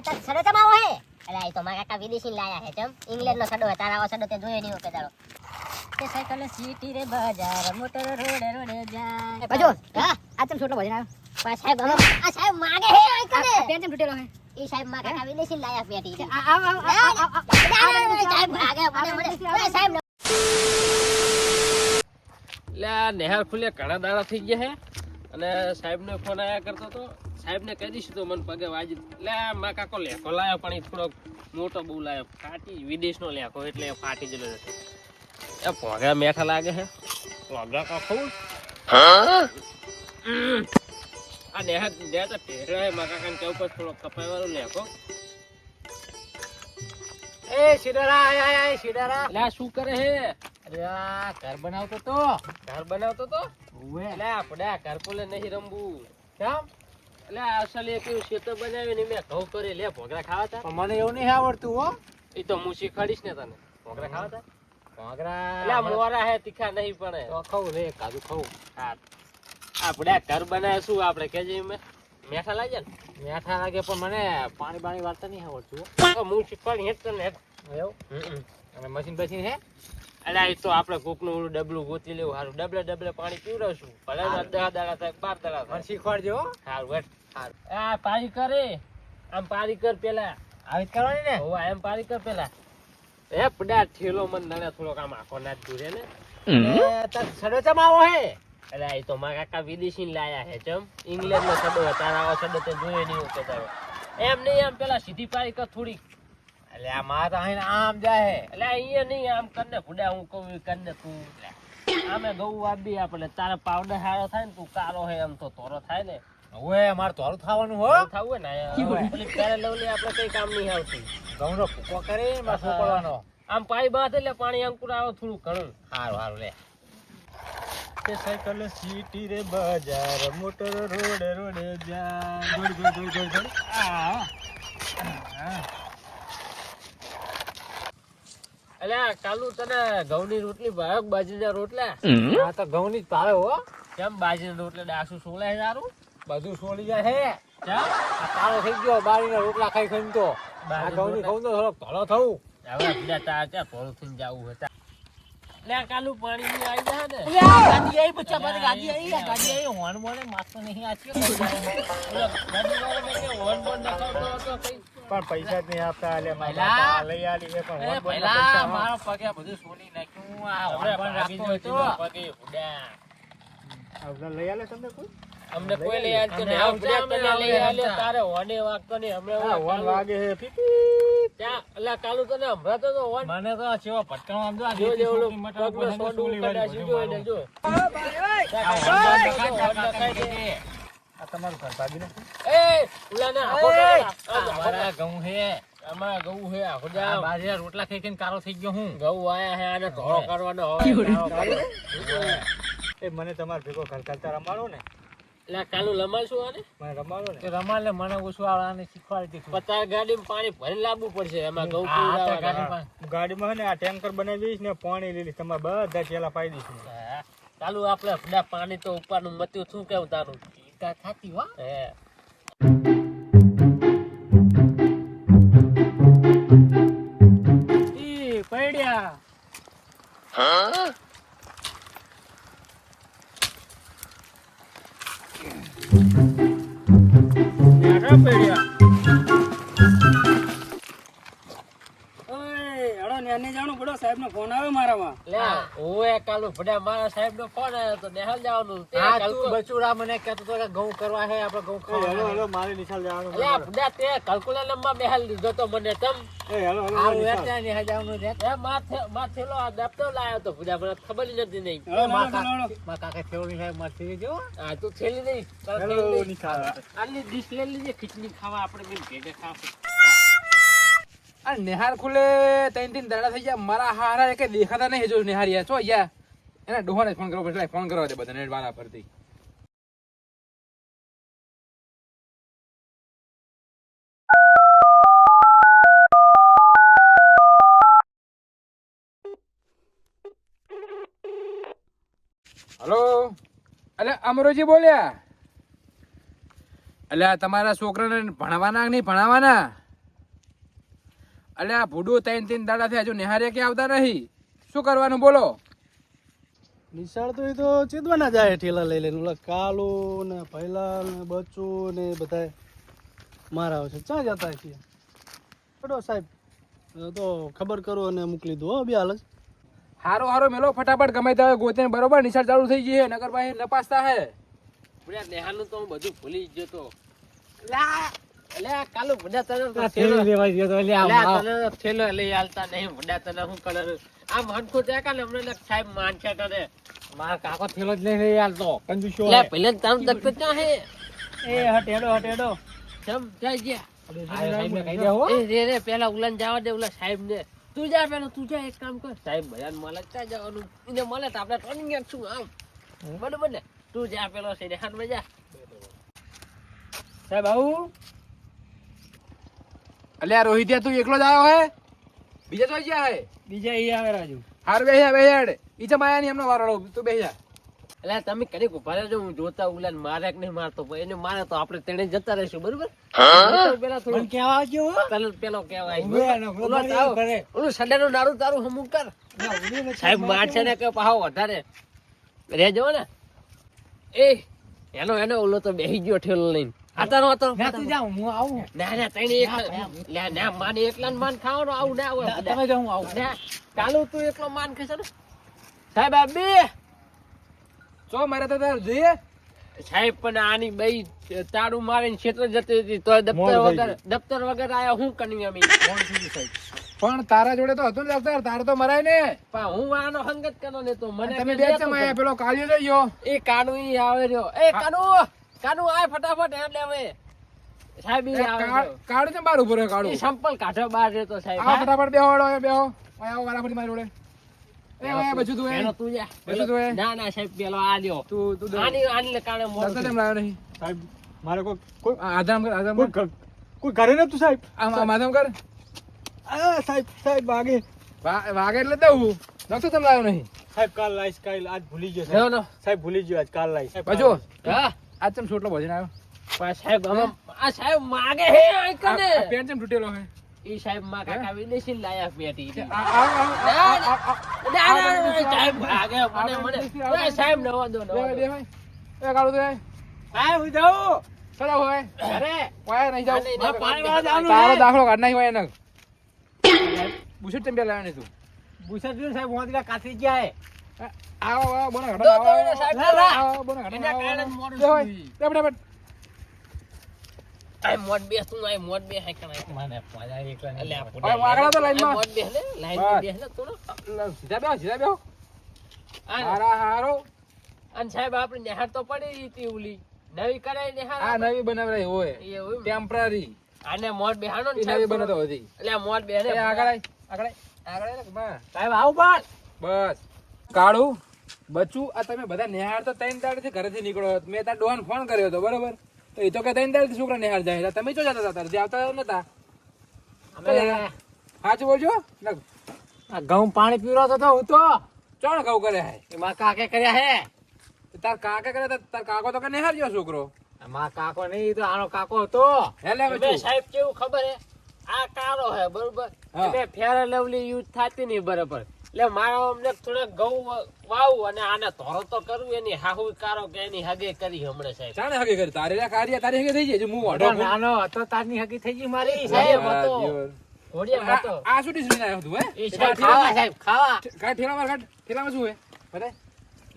તાર સડો ચમાવો હે અલા એ તો મારા કાકા વિદેશી લાયા હે ચમ ઇંગ્લેન્ડ નો સડો હે તારા આવો સડો તે જોયો નહીં કે તારો તે સાયકલ સીટી રે બજાર મોટર રોડે રોડે જાય બાજુ હા આ ચમ છોટલો ભજન આવ્યો પા સાહેબ અમે આ સાહેબ માગે હે આ કને પેન ચમ તૂટેલો હે ઈ સાહેબ મારા કાકા વિદેશી લાયા પેટી આ આવ આવ આવ આવ સાહેબ મને મને સાહેબ આ નેહાર ખુલે ઘણા દાડા થઈ ગયા હે અને સાહેબને ફોન આયા કરતો તો સાહેબને કહી દઈશું તો મને પગે વાજી એટલે મા કાકો લેખો લાયો પણ એ થોડોક મોટો બહુ લાયો. ફાટી વિદેશનો લેખો એટલે ફાટી ગયેલો નથી. એ ભોગા મેઠા લાગે છે ભોગા કાકો? આ નેહા નેહા તો હે મારા કાકાને કેવું પર થોડો કપાયવાળો લેખો. એ શિડારા આય આય આય શિડારા. લે શું કરે હે? અરે આ ઘર બનાવતો તો. ઘર બનાવતો તો? ઓવે એટલે આપણે ઘર કોલે નહીં રમવું. કેમ? એટલે અસલ એક એવું શેતો બનાવ્યો ને મેં ઘઉં કરી લે ભોગરા ખાવા તા. મને એવું નહીં આવડતું હો. એ તો હું શીખવાડીશ ને તને. ભોગરા ખાવા તા? ભાગરા. એટલે મોરા હે તીખા નહીં પણ. તો ખાવું રે કાજુ ખાવું હા. આપણે ઘર બનાવે શું આપણે કે મેં મેઠા લાગે ને? મેઠા લાગે પણ મને પાણી બાણી વાળતા નહીં આવડતું હો. શીખવાડી હેઠ તને હેઠ એવું? અને મશીન બસીન હે? એટલે એ તો આપણે કોકનું ઓલું ડબલું ગોતી લેવું સારું. ડબલે ડબલે પાણી પીવડાવશું. ભલે ના દહ દાડા થાય બાર દાડા થાય. શીખવાડજો હો. સારું હેઠ. આ પારી કરે. આમ પારી કર પેલા. આવી કરવાની ને? હોવા એમ પારી કર પેલા. એ પડા ઠેલો મન નડે થોડોક આમ આખો નાચ દૂરે ને. એ તાર સડો ચમ આવો હે? અરે એ તો મારા કાકા વિદેશી ને લાયા હે ચમ. ઇંગ્લેન્ડ નો સડો તારા આવો સડો તો જોયો નહીં હોય. એમ નહીં એમ પેલા સીધી પારી કર થોડી એટલે આ માર અહીં આમ જાય હે એટલે અહીંયા નહીં આમ કરને ભૂડા હું કહું કરને તું આમે ગૌ વાબી આપણે તારે પાવડર હારો થાય ને તું કાળો હે એમ તો તોરો થાય ને. હવે મારે તો થવાનું હો. થવું હોય ને આ પેલી પેરે લવલી આપણે કઈ કામ નહીં આવતી. ઘઉંનો ભૂકો કરે મારે શું કરવાનો આમ પાઈ બાંધ એટલે પાણી અંકુર આવે થોડું ઘણું. હારું હારું લે. કે સાયકલ સીટી રે બજાર મોટર રોડે રોડે જા ગોળ ગોળ ગોળ ગોળ આ એટલે કાલુ તને ઘઉંની રોટલી ભાગ બાજરીના રોટલા આ તો ઘઉંની જ ભાવે હો કેમ બાજરીના રોટલા ડાસુ સોલાય સારું બધું છોડી જાય હે કાળો થઈ ગયો બારીના રોટલા ખાઈ ખાઈને તો ઘઉંની ખાઉં તો થોડોક ધોળો થવું હવે બીજા તાર ત્યાં થોડું થઈને જાવું હતા એટલે કાલુ પાણી ની આવી જાય ને ગાડી આવી બચ્ચા પાસે ગાડી આવી ગાડી આવી હોન મોને મારતો નહીં આ છે ઓલો કે હોર્ન બોર્ન નખાવતો હતો કઈ? પણ પૈસા જ નહીં આપતા એટલે પહેલા- લઈ આલી છે પણ પહેલા મારો પગે બધું સોની નાખ્યું આ બોન ભાગી રાખતો ગયો પગે ઉડ્યા. આપણા લઈ આલે તમને કોઈ અમને કોઈ લઈ આવતું નહીં. આવડે અમને લઈ આલે, તારે હોને વાગતો નહીં. હમણાં હોન વાગે છે પીપી ત્યાં અલા કાલુ તને સંભળાતો તો હોન? મને તો ચેવો ભટકાણો આમ જો આ જો જો ઓલું પગનું સોંડું બધું સીધું મારું. જો. આ હોન બોન નખાય, હોન દે. આ તમારું ઘર ભાગી નાખ્યું એ, ઓલાને આખો એ, કરે. આ આમ આખો મારા કરે. ઘઉં હે અમારા ઘઉં હે આખો જા. બાજરીના રોટલા ખાઈ ખાઈને કારો થઈ ગયો હું ઘઉં આયા હે આને ઢોળો કરવાનો હવે. એ મને તમારો ભેગો ઘર ચાલતા રમાડો ને એટલે કાલુ રમાડશું આને? મને રમાડો ને તે મને ઓછું આવડે આને શીખવાડી દીધું પણ ગાડીમાં પાણી ભરી લાવવું પડશે એમાં ઘઉં. ગાડીમાં. ને આ ટેન્કર બનાવી દઈશ ને પાણી લઈ તમારે બધા ચેલા પાઈ દઈશ હા. ચાલુ આપણે પાણી તો ઉપરનું મત્યું શું કેવું તારું ઈકા થાતી હો હે ઈ પૈડ્યા નેગા પડ્યા. લે ઓએ કાલુ ભડ્યા મારા સાહેબ નો ફોન આવ્યો તો નેહલ જવાનું. તે બચુડા મને કહેતો તો કે ઘઉં કરવા હે આપણે ઘઉં એ હેલો હેલો મારે નિશાલ જવાનું અલે ભડ્યા તે કલ્કુલેટરમાં બેહાલ દીધો તો મને તમ. એ હેલો હેલો આ નિશાલ. નેહલ જવાનું છે? એ માથે માથેલો આ દફતર લાયો તો ભડ્યા મને ખબર જ નથી નહીં. મા કાકા થેવડી સાહેબ માર થઈ ગયો આ તું થેલી નહીં. હેલો નિશાલ આલી લઈ લીજે ખીચડી ખાવા આપણે બેન ભેગા ખાશું. આ નિહાર ખુલે, ત્રણ ત્રણ દાડા થઈ ગયા. મારા હારા કે દેખાતા નહીં જો નિહારિયા છો યા એના ડોહાને ફોન કરવો પડશે. ફોન કરવા દે બધાને. વાળા પરથી હલો? અલે, અમરોજી બોલ્યા? એટલે તમારા છોકરાને ભણવાના કે નહીં ભણાવવાના? અલ્યા ભૂડું ત્રણ ત્રણ દાડા થયા હજુ નિહારે કે આવતા નહીં શું કરવાનું બોલો? નિશાળ તો એ તો ચેતવાના જાય ઠેલા લઈ લઈને. ઓલા કાલો ને ભૈલા ને બચુ ને બધા મારા આવશે છે. ક્યાં જતા છીએ પડો સાહેબ. તો ખબર કરો અને મોકલી દો હો બે હાલ હારો હારો મેલો ફટાફટ ગમે તે ગોતે બરોબર નિશાળ ચાલુ થઈ ગઈ છે નગર ભાઈ લપાસતા હે. નેહાનું તો હું બધું ભૂલી ગયો જતો લા! એટલે આ કાલું બધા તને તો થેલો- લા, તને થેલો લઈ આલતા નહીં બધા તને શું કરે આમ હરખું ત્યાં કાલે હમણાં લે સાહેબ માનશે તને મારા કાકો થેલો જ નહીં લઈ આલતો. કંજુસો લે પેલે તામ દખતો ક્યાં હે? એ હટેડો હટેડો. ચમ જાય ગયા. સાહેબને કહી દે હો. એ રે રે પેલા ઉલન જવા દે ઉલા સાહેબ ને તું જા પેલા તું જા એક કામ કર. સાહેબ ભયાન મળે ત્યાં જવાનું. એને મળે તો આપણે ટર્નિંગ છું આમ. બરોબર ને? તું જા પેલો છે હાથ જા. સાહેબ આવું? અલ્યા રોહિત તું એકલો જ આવ્યો હે? બીજા તો ગયા હે? બીજા ઈ આવે રાજુ. હાર બેહ્યા બેહ્યા ઈ તો માયા ની એમનો વારો તું બેહ્યા એટલે તમે કડીક ઊભા રહેજો હું જોતા ઉલાન મારે કે નહીં મારતો એને મારે તો આપણે તેને જતા રહીશું બરોબર? પેલા થોડું. કેવા આવજો પેલો પેલો ને ઓલો. ઓલું સડાનું દારૂ તારું હમુક કર. સાહેબ મારશે ને કે પાહો વધારે. રહેજો ને. એ એનો એનો ઓલો તો બેહી ગયો ઠેલો લઈને. હતો. ના તું જા હું આવું. ના ના તઈને એક લે ના માને એકલા માન ખાવાનો આવું ના હોય તમે જાઓ હું આવું. ના કાલુ તું એકલો માન ખાશે ને. સાહેબ આ બે. ચો મારે તો તાર જોઈએ. સાહેબ પણ આની બઈ તાળું મારીને ક્ષેત્ર જતી હતી તો દફતર વગર દફતર વગર આયા હું કની અમે પણ તારા જોડે તો હતું ને દફતર તારે તો મરાય ને. પણ હું આનો હંગત કરો ને તો મને તમે બે ચમ આયા પેલો કાળિયો લઈ ગયો. એ કાનુ ઈ આવે રહ્યો. એ કાનુ કાનુ આય ફટાફટ એટલે હવે. સાહેબ આવે કાળું બાર ઊભો રહ્યો કાળું સંપલ કાઢો બહાર રહેતો સાહેબ આ ફટાફટ બેહો હળો, બેહો. ઓય આવો વારાફરતી મારી જોડે. એ ઓય બચું તું એ. પેલો તું જા. પેલો તું એ. ના ના સાહેબ પેલો આ લ્યો. તું તું. આની આની કારણે મોડું દફતર થયું. કેમ લાવ્યો નહીં. સાહેબ મારે કોઈ કોઈ આધામ કર આધામ કોઈ કર કોઈ ઘરે નતું સાહેબ? આમ માધમ કર આ સાહેબ સાહેબ વાગે. વાગે એટલે દઉં. નકશો તમને લાવ્યો નહીં. સાહેબ કાલ લાઈશ કાલ. આજ ભૂલી ગયો નો સાહેબ સાહેબ ભૂલી ગયો આજ કાલ લાઈશ. બચો હા. આજ ચમ છોટલો ભજન આવ્યો? પણ સાહેબ અમે આ સાહેબ માગે હે આઈ આ- કને ચમ તૂટેલો હે? ઈ સાહેબમાં કાકા વિદેશી લાયા પેટી આ- આ- આ- આ- આ- આ- આ- ના ના ના, સાહેબ ભાગે મને મને. એ સાહેબ નવા દો નવા ભાઈ. એ કાળો દે એ હું જાઉં. ચલો હોય અરે. કોઈ નહીં જાઉં. તારો દાખલો કાઢ નાખી હોય એને. બુશેટ બે લાવ્યો નહીં તું? જોઈને સાહેબ મોદીલા કાથી ગયા હે? આવો બોનો બોનો એના કારણે મોડું આ બે તું આ બે હે મને એકલા બે ને લાઈન બસ. બે ને તું સીધા બેહો સીધા બેહો. હારા હારો. અને સાહેબ આપણે નિહાર તો પડી હતી ઓલી નવી કરાય નિહાર આ નવી બનાવરાઈ હોય. ટેમ્પરરી આને મોટ બેહાનો ને એ નવી બનાવતો હતી. એટલે મોટ બે ને આગળ આગળ આગળ આય ને બસ. સાહેબ આવું બસ. કાળું બચ્ચું આ તમે બધા નિહાળ તો ત્રણ દાડથી ઘરેથી નીકળો મેં તાર ડોન ફોન કર્યો હતો બરોબર? તો એ તો કે ત્રણ દાડથી છોકરા નિહાળ જાય એટલે તમે જો જતા હતા જે આવતા નતા. સાચું બોલજો? આ ઘઉં પાણી પીવડાવતો તો હું તો. ચોણ ઘઉં કરે હે? એમાં કાકે કર્યા હે. તાર કાકે કરે તો તાર કાકો તો કે નિહાળ ગયો છોકરો. માં કાકો નહીં તો આનો કાકો હતો. હેલે બે સાહેબ કેવું ખબર હે? આ કારો હે બરોબર. એટલે ફેર લવલી યુઝ થતી નહીં બરોબર. એટલે મારો અમને થોડાક ઘઉં વાવું અને આને ધોરો તો કરવું એની હાહુ કારો કે એની હગે કરી હમણાં સાહેબ. ચાણે હગે કરી? તારે રે કાર્ય તારી હગે થઈ જાય હું ઓઢો નાનો હતો તારની હકી થઈ ગઈ મારી સાહેબ હતો. ઘોડિયા હતો. આ શું ડીશ લઈને આવ્યો તું હે? સાહેબ ખાવા સાહેબ ખાવા. કાઢ ઠેલામાં કાઢ ઠેલામાં શું હે બતાય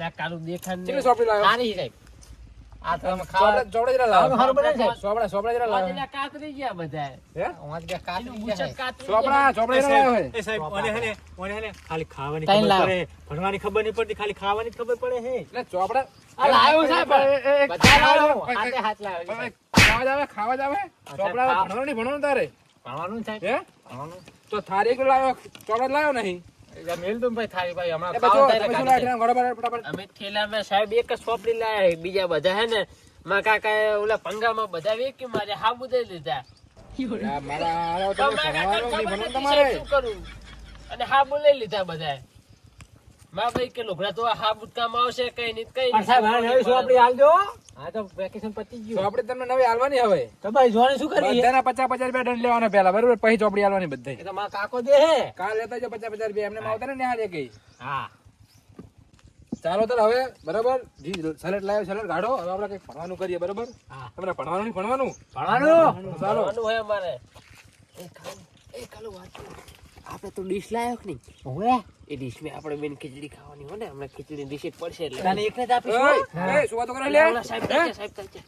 લે કારું દેખાણ કેટલી સોપડી લાવ્યો સારી સાહેબ. આ તો ખાવા ચોપડા ચોપડા જરા લાવો. સારું બને છે. સોપડા સોપડા જરા લાવો. એટલે કાતરી ગયા બધા હે? અમારે ત્યાં કાતરી ગયા બુચક હે. કાતરી ચોપડા ચોપડા જરા લાવ્યો એ સાહેબ ઓને હે ઓને હે ખાલી ખાવાની ખબર. પડે. ભણવાની ખબર નહીં પડતી ખાલી ખાવાની ખબર પડે હે. એટલે ચોપડા આ લાવ્યો સાહેબ. એ, એ, એ, બધા લાવ્યો. હાથે હાથ લાવ્યો ઓય, ઓય, ખાવા જાવે ખાવા જાવે ચોપડા. ભણવાનું નહીં ભણવાનું તારે? ભણવાનું સાહેબ. હે? ભણવાનું. તો થારી એક લાવ્યો ચોપડા લાવ્યો નહીં? બીજા બધા હે ને મારા કાકાએ ઓલા પંગામાં બધા વેચી મારે હાબુ દઈ લીધા. મારા તમારે શું કરું? અને હાબુ લઈ લીધા બધાએ મારા ભાઈ કે તો આ હાબુ આવશે કઈ નહીં કઈ પણ સાહેબ હાલ નવી સોપડી હાલ હા તો વેકેશન પતી ગયું. ચોપડી તમને નવી આલવાની હવે. તો ભાઈ જોને શું કરી બધાના પચાસ પચાસ રૂપિયા દંડ લેવાના પેલા બરોબર? પછી ચોપડી તો મારા કાકો દે હે. કાલ લેતા જો પચાસ પચાસ રૂપિયા એમને આવતા ને હા. ચાલો તો હવે બરાબર? જી સલેટ લાવ્યો સલેટ ગાડો હવે આપણે કઈ ભણવાનું કરીએ બરાબર? તમને ભણવાનું નહીં ભણવાનું? ભણવાનું? ચાલો. ભણવાનું હોય અમારે. આપણે તો ડીશ લાયો કે નહીં. ઓવે? એ ડીશમાં આપણે બેન ખીચડી ખાવાની હોય ને હમણાં ખીચડી ડીશ પડશે એટલે. તને એકને જ આપીશ. એ શું વાતો કરે લે સાહેબ સાહેબ કરશે.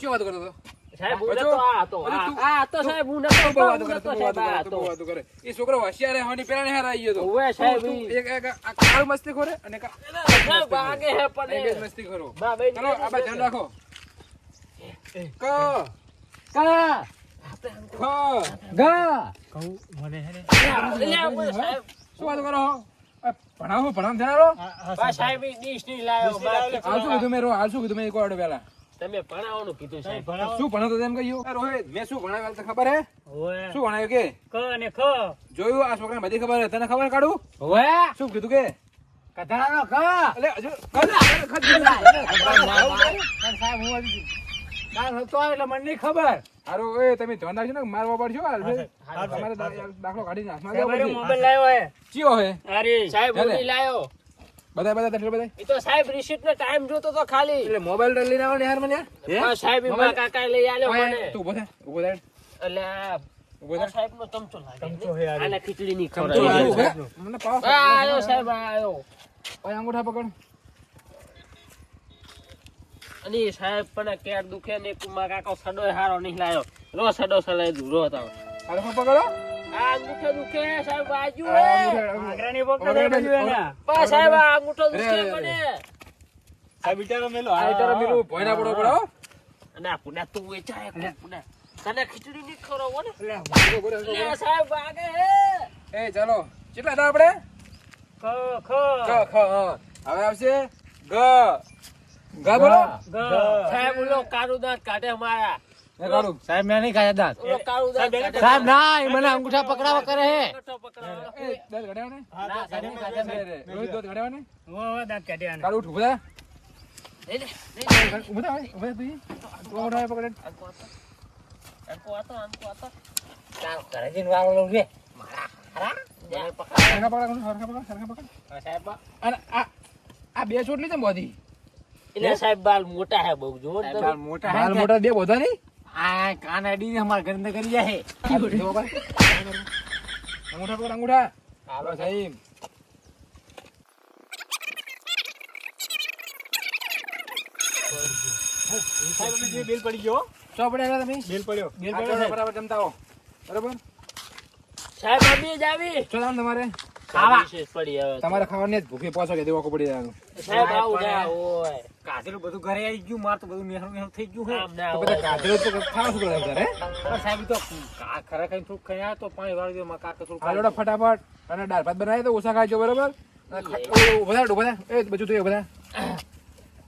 શું વાતો કરતો હતો? સાહેબ હું હજુ? આ તું- સાહેબ હું નતો વાતો હું કરે નતો તું બહુ સાહેબ વાતો કરે તું બહુ હતો વાતો કરે. એ છોકરો હોશિયાર હોવાની પેલા નિહાર આવી ગયો તો. ઓવે સાહેબ એક એક આ કાળું મસ્તી ખોરે અને કા- હે આ બે પડે જ મસ્તી ખોરો. ચલો આ ધ્યાન રાખો. ક. કા. ખ. ગા કહું મને હે ને લે ઓવે સાહેબ. શું કરો? ભણાવો ભણાવ રાખો સાહેબ. ડીશ કીધું મેં રો શું કીધું મેં કોડો પેલા તમે ભણાવવાનું કીધું સાહેબ શું ભણાવતો તેમ કહ્યું? રોહિત મેં શું ભણાવ્યા તો ખબર હે? શું ભણાવ્યું કે? ક અને ખ. જોયું આ છોકરાને બધી ખબર હે તને ખબર કાઢું? ઓવે શું કીધું કે? કથાનો હજુ સાહેબ હું એટલે મને નહીં ખબર. હારું એ તમે ધ્યાન રાખજો ને મારવા પડશો તમારે દાખલો કાઢીને હાથમાં મોબાઈલ લાવ્યો હે. ચિયો હે? અરે સાહેબ. લાયો. બધા બધા એટલે બધા? એ તો સાહેબ રિસીટ નો ટાઈમ જોતો તો ખાલી. એટલે મોબાઈલ લઈને આવો ને યાર મને હા? સાહેબ મારા કાકાએ લઈ આલ્યો મને. તું બધા ઊભો એટલે ઊભો સાહેબ નો ચમચો લાગે. ચમચો હે આને ખીચડી ની તું ખવડાવી ઊભો થા. મને પાવ આયો સાહેબ આયો. ઓય અંગૂઠા પકડ. અને સાહેબ પણ કેર દુખે ને કુમાર મારા કાકો સડો હારો નહીં લાયો. રો સડો સલાય ધૂરો તાવ હાથમાં પકડો? આ અંગૂઠો દુખે સાહેબ બાજુ હે. આંગળાની પકડ દે બધું એને. બા સાહેબ આ અંગૂઠો દુખે મેલો. આ પડો પડો અને આ પુડા તું વેચાય કોણ પુડા. તને ખીચડી ની ખવડાવો ને? ઊભો, ઊભો, ઊભો. લે સાહેબ આગે હે. એ ચાલો. કેટલા હતા આપણે? ખ ખ. ક ખ હવે આવશે ગ. ગ બોલો. સાહેબ ઓલો કાળું દાંત કાઢે મારા સાહેબ મેં નહીં ખાયા દાંત. સાહેબ ના એ મને અંગૂઠા પકડાવા કરે હે. આ આ બે ચોટલી છે બોધી? એટલે સાહેબ બાલ મોટા હે બહુ જુઓ બાલ મોટા હે બાલ મોટા દે બોધા નહીં? આ કાન અડીને ને અમાર ગંદ કરી જાય અંગૂઠા પકડ અંગૂઠા. હાલો સાહેબ. બિલ પડી ગયો શું તમે? બિલ પડ્યો. બિલ પડ્યો બરાબર જમતા આવો બરાબર? સાહેબ અમે જ આવી. શું તમારે. ખાવા ખાવાની જ ભૂખી પાછો કે દેવા પડી જવાનું સાહેબ આવું હોય બધું ઘરે આવી ગયું માર તો બધું નેહરું નેહરું થઈ ગયું હે. તો. બધા કાઢેલો તો ખાસ કરે ઘરે? પણ સાહેબ તો કા- ખરા કઈ થોડુંક ખાઈ તો પાણી વાળી દો મારા કાકા થોડુંક હાલોડો ફટાફટ અને દાળ ભાત બનાવી તો ઓછા ખાજો બરોબર? ઊભા ઊભા એ બધું થયું બધા.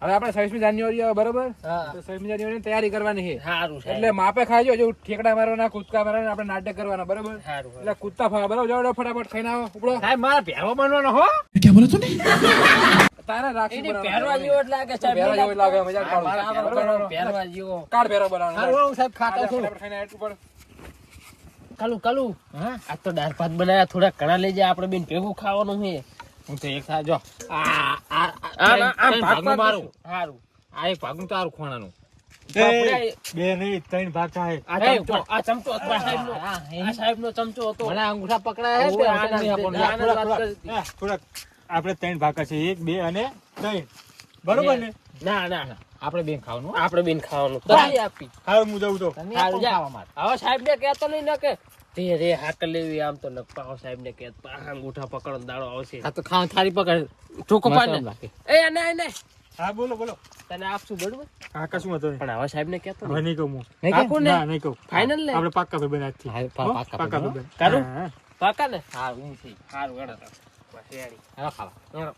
હવે આપણે છવ્વીસમી જાન્યુઆરી આવે બરોબર? હા. તો છવ્વીસમી જાન્યુઆરી તૈયારી કરવાની છે. સારું એટલે માપે ખાજો જો ઠેકડા મારવાના કૂદકા મારવાના આપણે નાટક કરવાના બરાબર? એટલે કૂદતા ફાવા બરાબર? જાવ ફટાફટ ખાઈને આવો ઉપડો. સાહેબ મારા પહેરવા બનવાનો હો. તારે રાખી એની પહેરવા જેવો લાગે છે પહેરવા જેવો લાગે મજા બરાબર? પહેરવા જેવો. કાળ પહેરવા બનાવવાનો. સારું હું સાહેબ ખાતા છું કાલુ. કાલું. હા? આ તો દાળ ભાત બનાવ્યા થોડા કણા લઈ જાય આપણે બેન ભેગું ખાવાનું છે. હું તો એક થા જો. આ આ આ ભાગ ભાગનું મારું. સારું આ એક ભાગનું તારું ખોણાનું. બે નહીં ત્રણ ભાગ થાય. આ ચમચો. આ સાહેબ હતો આ સાહેબ નો ચમચો હતો. મને અંગૂઠા પકડાય થોડાક, આપણે ત્રણ ભાગ છે એક બે અને ત્રણ. બરોબર ને? ના ના ના. આપણે બેન ખાવાનું આપણે બેન ખાવાનું. તમે આપી. હવે હું જઉં તો. તમે આપો જા. હવે સાહેબ ને કહેતો નહીં ન કે તે રે હાક લેવી આમ તો નકપાઓ સાહેબ ને કે અંગૂઠા પકડો દાડો આવશે. આ તો ખાવા થારી પકડ. ચોકો પાડ ને એ ના ના હા બોલો બોલો. તને આપશું બરોબર? હા કશું વાંધો નહીં. પણ હવે સાહેબ ને કહેતો નહીં. કહું હું. નહીં કહું? ને? નહીં કહું. ફાઇનલ ને? આપણે પાક્કા ભાઈ બનાવી હા, પાક્કા પાક્કા ભાઈ, કરું? હા, હા. પાકા ને? હા હું છે. સારું હેડો તો. બસ રેડી. હાલો ખાવા.